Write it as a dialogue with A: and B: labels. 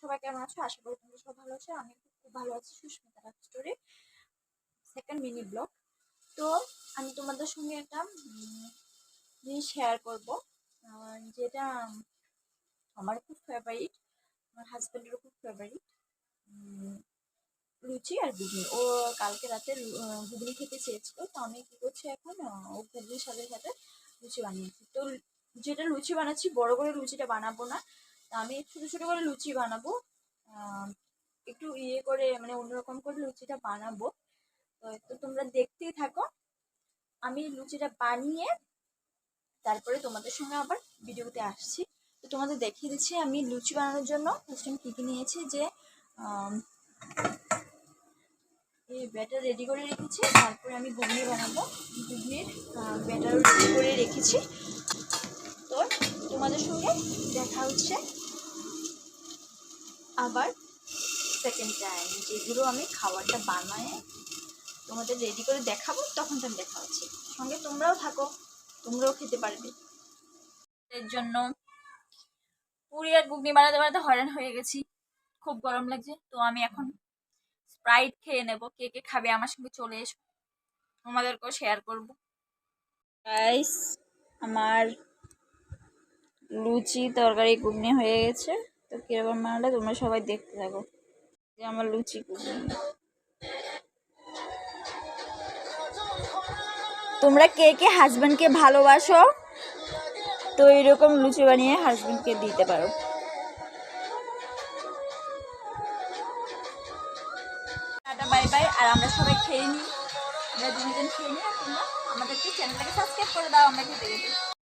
A: সবাই কেমন আছো? আশা করি তোমরা সবাই ভালো আছো। আমি খুব ভালো আছি, Susmita Raj story second mini blog তো আমি তোমাদের সঙ্গে একটা জিনিস শেয়ার করব। যেটা আমার খুব ফেভারিট আমার হাজব্যান্ডেরও খুব ফেভারিট লুচি আর ঘুগনি। ও কালকে রাতে ঘুগনি খেতে চেয়েছিল, তো আমি কি করছি এখন? ও ঘুগনির সাথে সাথে লুচি বানিয়েছি। তো যেটা লুচি বানাচ্ছি, বড় করে লুচিটা বানাবো না। আমি ছোটো ছোটো করে লুচি বানাবো। একটু ইয়ে করে মানে অন্যরকম করে লুচিটা বানাবো। তো তো তোমরা দেখতেই থাকো। আমি লুচিটা বানিয়ে তারপরে তোমাদের সঙ্গে আবার ভিডিওতে আসছি। তো তোমাদের দেখিয়ে দিচ্ছি, আমি লুচি বানানোর জন্য ফার্স্ট আমি কী কী নিয়েছি যে এই ব্যাটার রেডি করে রেখেছি। তারপরে আমি ঘুগনি বানাবো। ঘুগনির ব্যাটার রেডি করে রেখেছি। দেখা হচ্ছে। আবার সেকেন্ড টাইম যেগুলো আমি খাবারটা বানায় তোমাদের রেডি করে দেখাবো, তখন তো আমি দেখা হচ্ছে। সঙ্গে তোমরাও থাকো, তোমরাও খেতে পারবে। এর জন্য পুরি আর ঘুগনি বানাতে বানাতে হয়রান হয়ে গেছি। খুব গরম লাগছে, তো আমি এখন স্প্রাইট খেয়ে নেব, কে কে খাবে আমার সঙ্গে চলে এসো। তোমাদেরকেও শেয়ার করব। গাইস আমার লুচি, তরকারি, ঘুগনি হয়ে গেছে। তো কীরকম বানালে তোমরা সবাই দেখতে থাকো। যে আমার লুচি ঘুগনি। তোমরা কে কে হাজব্যান্ডকে ভালোবাসো? তো এরকম লুচি বানিয়ে হাজব্যান্ডকে দিতে পারো। Bye bye. আর আমরা সবাই খেয়ে নিই। আমরা দুজন খেয়ে নিই, আর তোমরা আমাদেরকে চ্যানেলটাকে সাবস্ক্রাইব করে দাও, আমরা খেতে খেতে